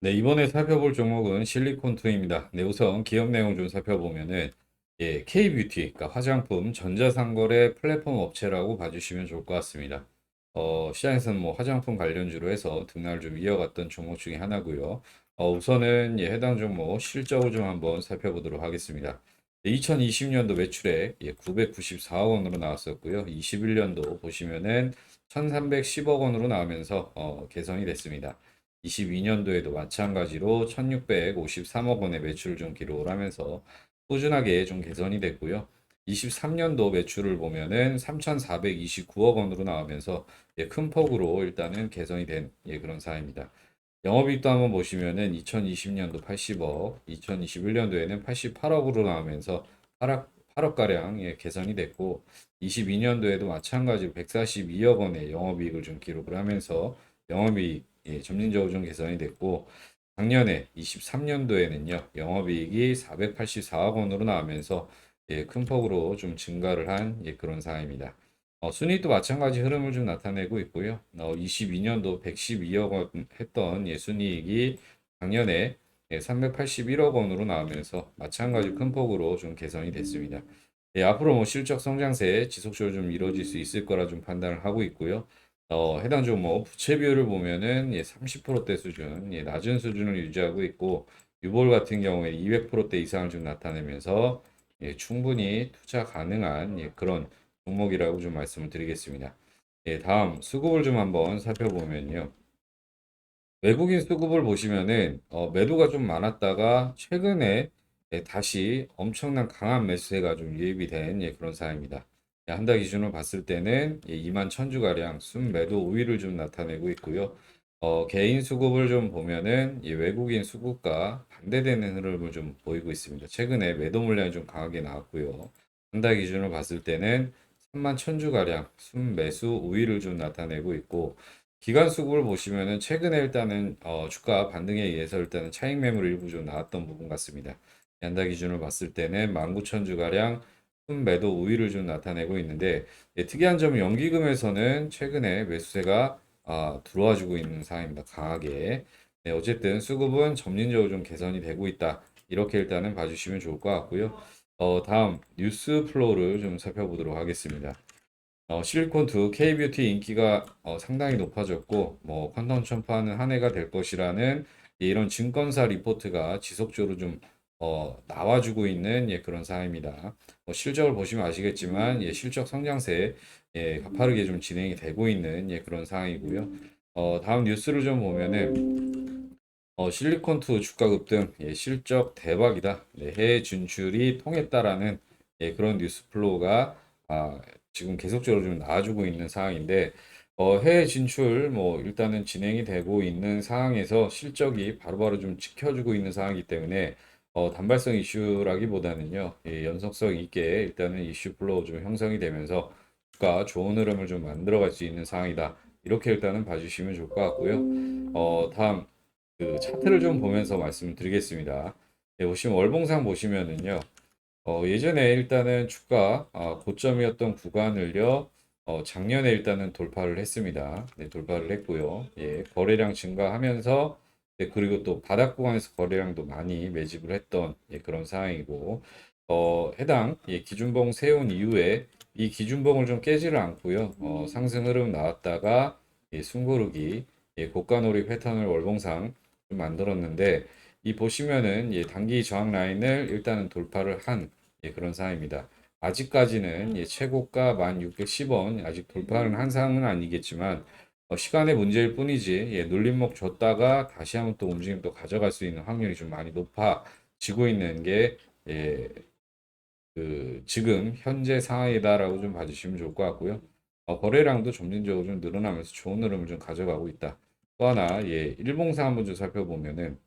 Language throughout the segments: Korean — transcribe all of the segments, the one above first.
네, 이번에 살펴볼 종목은 실리콘투입니다. 네, 우선 기업 내용 좀 살펴보면은 예, K뷰티, 그러니까 화장품 전자상거래 플랫폼 업체라고 봐주시면 좋을 것 같습니다. 어, 시장에서는 뭐 화장품 관련주로 해서 등락을 좀 이어갔던 종목 중에 하나고요. 어, 우선은 예, 해당 종목 실적을 좀 한번 살펴보도록 하겠습니다. 2020년도 매출액 예, 994억 원으로 나왔었고요. 21년도 보시면은 1310억 원으로 나오면서 어, 개선이 됐습니다. 22년도에도 마찬가지로 1653억 원의 매출을 좀 기록을 하면서 꾸준하게 좀 개선이 됐고요. 23년도 매출을 보면은 3,429억 원으로 나오면서 예, 큰 폭으로 일단은 개선이 된 예, 그런 사례입니다. 영업이익도 한번 보시면은 2020년도 80억, 2021년도에는 88억으로 나오면서 8억, 8억가량 예, 개선이 됐고 22년도에도 마찬가지로 142억 원의 영업이익을 좀 기록을 하면서 영업이익 예, 점진적으로 좀 개선이 됐고 작년에 23년도에는요 영업이익이 484억 원으로 나오면서 예, 큰 폭으로 좀 증가를 한 예, 그런 상황입니다. 어, 순이익도 마찬가지 흐름을 좀 나타내고 있고요. 어, 22년도 112억 원 했던 예, 순이익이 작년에 예, 381억 원으로 나오면서 마찬가지 큰 폭으로 좀 개선이 됐습니다. 예, 앞으로 뭐 실적 성장세 지속적으로 좀 이루어질 수 있을 거라 좀 판단을 하고 있고요. 어, 해당 종목 부채 비율을 보면은 예, 30%대 수준, 예, 낮은 수준을 유지하고 있고 유볼 같은 경우에 200%대 이상을 좀 나타내면서 예, 충분히 투자 가능한 예, 그런 종목이라고 좀 말씀을 드리겠습니다. 예, 다음 수급을 좀 한번 살펴보면요. 외국인 수급을 보시면은 어, 매도가 좀 많았다가 최근에 예, 다시 엄청난 강한 매수세가 좀 유입이 된 예, 그런 상황입니다. 예, 한달 기준으로 봤을 때는 예, 2만 천주가량 순매도 우위를 좀 나타내고 있고요. 어, 개인 수급을 좀 보면은 이 외국인 수급과 반대되는 흐름을 좀 보이고 있습니다. 최근에 매도 물량이 좀 강하게 나왔고요. 한 달 기준으로 봤을 때는 3만 천주가량 순매수 우위를 좀 나타내고 있고 기관 수급을 보시면은 최근에 일단은 어, 주가 반등에 의해서 일단은 차익 매물 일부 좀 나왔던 부분 같습니다. 한달 기준으로 봤을 때는 19,000주가량 순 매도 우위를 좀 나타내고 있는데 예, 특이한 점은 연기금에서는 최근에 매수세가 아, 들어와주고 있는 상황입니다. 강하게. 네, 어쨌든 수급은 점진적으로 좀 개선이 되고 있다. 이렇게 일단은 봐주시면 좋을 것 같고요. 어, 다음 뉴스 플로우를 좀 살펴보도록 하겠습니다. 어, 실리콘2 K뷰티 인기가 어, 상당히 높아졌고 뭐 퀀텀 점프하는 한 해가 될 것이라는 예, 이런 증권사 리포트가 지속적으로 좀 어, 나와주고 있는 예, 그런 상황입니다. 뭐 실적을 보시면 아시겠지만 예, 실적 성장세 예, 가파르게 좀 진행이 되고 있는 예, 그런 상황이고요. 어, 다음 뉴스를 좀 보면은 어, 실리콘투 주가 급등, 예, 실적 대박이다. 네, 해외 진출이 통했다라는 예, 그런 뉴스 플로우가 아, 지금 계속적으로 좀 나와주고 있는 상황인데 어, 해외 진출 뭐 일단은 진행이 되고 있는 상황에서 실적이 바로바로 좀 지켜주고 있는 상황이기 때문에 어, 단발성 이슈라기보다는요, 예, 연속성 있게 일단은 이슈 플로우 좀 형성이 되면서 주가 좋은 흐름을 좀 만들어갈 수 있는 상황이다. 이렇게 일단은 봐주시면 좋을 것 같고요. 어, 다음 그 차트를 좀 보면서 말씀을 드리겠습니다. 예, 보시면 월봉상 보시면은요, 어, 예전에 일단은 주가 아, 고점이었던 구간을요, 어, 작년에 일단은 돌파를 했습니다. 네, 돌파를 했고요. 예, 거래량 증가하면서 네, 그리고 또 바닥 구간에서 거래량도 많이 매집을 했던 예, 그런 상황이고 어, 해당 예, 기준봉 세운 이후에 이 기준봉을 좀 깨지를 않고요. 어, 상승 흐름 나왔다가 예, 숨고르기 예, 고가 놀이 패턴을 월봉상 좀 만들었는데 이 보시면은 예, 단기 저항 라인을 일단은 돌파를 한 예, 그런 상황입니다. 아직까지는 예, 최고가 1610원 아직 돌파를 한 상황은 아니겠지만 어, 시간의 문제일 뿐이지 예, 눌림목 줬다가 다시 한번 또 움직임 또 가져갈 수 있는 확률이 좀 많이 높아지고 있는 게 예, 그 지금 현재 상황이다라고 좀 봐주시면 좋을 것 같고요. 어, 거래량도 점진적으로 좀 늘어나면서 좋은 흐름을 좀 가져가고 있다. 또 하나 예, 일봉상 한번 좀 살펴보면은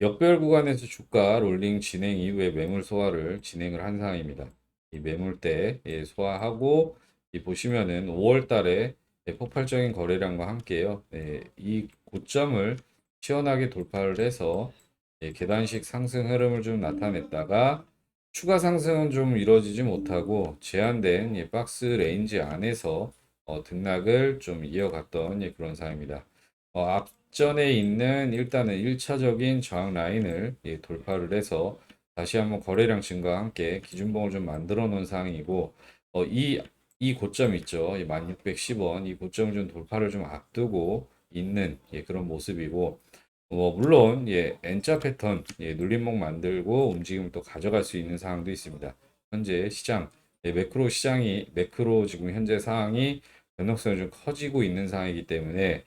역별 구간에서 주가 롤링 진행 이후에 매물 소화를 진행을 한 상황입니다. 이 매물대 예, 소화하고 이 보시면은 5월 달에 예, 폭발적인 거래량과 함께요. 예, 이 고점을 시원하게 돌파를 해서 예, 계단식 상승 흐름을 좀 나타냈다가 추가 상승은 좀 이루어지지 못하고 제한된 예, 박스 레인지 안에서 어, 등락을 좀 이어갔던 예, 그런 상황입니다. 어, 앞전에 있는 일단은 1차적인 저항 라인을 예, 돌파를 해서 다시 한번 거래량 증가와 함께 기준봉을 좀 만들어 놓은 상황이고 어, 이, 이 고점 있죠. 이 1610원 이 고점을 좀 돌파를 좀 앞두고 있는 예, 그런 모습이고 어, 물론 예, N자 패턴 예, 눌림목 만들고 움직임을 또 가져갈 수 있는 상황도 있습니다. 현재 시장 예, 매크로 시장이 매크로 지금 현재 상황이 변동성이 좀 커지고 있는 상황이기 때문에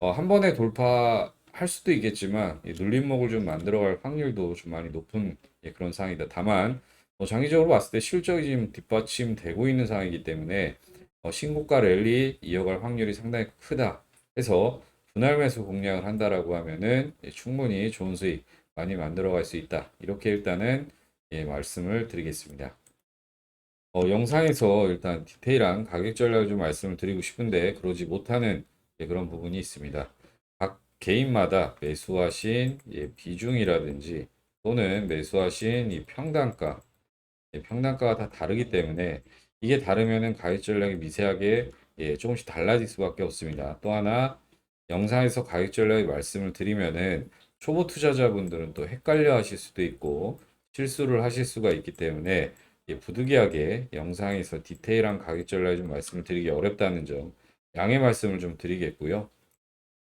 어, 한 번에 돌파할 수도 있겠지만 이 눌림목을 좀 만들어갈 확률도 좀 많이 높은 예, 그런 상황이다. 다만 어, 장기적으로 봤을 때 실적이 지금 뒷받침되고 있는 상황이기 때문에 어, 신고가 랠리 이어갈 확률이 상당히 크다. 해서 분할 매수 공략을 한다라고 하면은 예, 충분히 좋은 수익 많이 만들어갈 수 있다. 이렇게 일단은 예, 말씀을 드리겠습니다. 어, 영상에서 일단 디테일한 가격 전략을 좀 말씀을 드리고 싶은데 그러지 못하는 예, 그런 부분이 있습니다. 각 개인마다 매수하신 예, 비중이라든지 또는 매수하신 이 평단가, 예, 평단가가 다 다르기 때문에 이게 다르면은 가격 전략이 미세하게 예, 조금씩 달라질 수밖에 없습니다. 또 하나 영상에서 가격 전략의 말씀을 드리면은 초보 투자자분들은 또 헷갈려 하실 수도 있고 실수를 하실 수가 있기 때문에 예, 부득이하게 영상에서 디테일한 가격 전략을 좀 말씀을 드리기 어렵다는 점 양해 말씀을 좀 드리겠고요.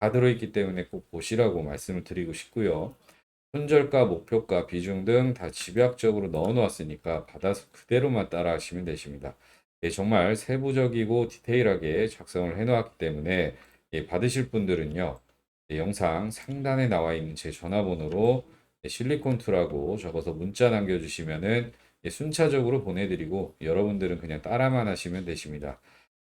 다 들어있기 때문에 꼭 보시라고 말씀을 드리고 싶고요. 손절가, 목표가, 비중 등 다 집약적으로 넣어 놓았으니까 받아서 그대로만 따라 하시면 되십니다. 예, 정말 세부적이고 디테일하게 작성을 해 놓았기 때문에 예, 받으실 분들은요. 예, 영상 상단에 나와 있는 제 전화번호로 예, 실리콘투라고 적어서 문자 남겨주시면은 예, 순차적으로 보내드리고 여러분들은 그냥 따라만 하시면 되십니다.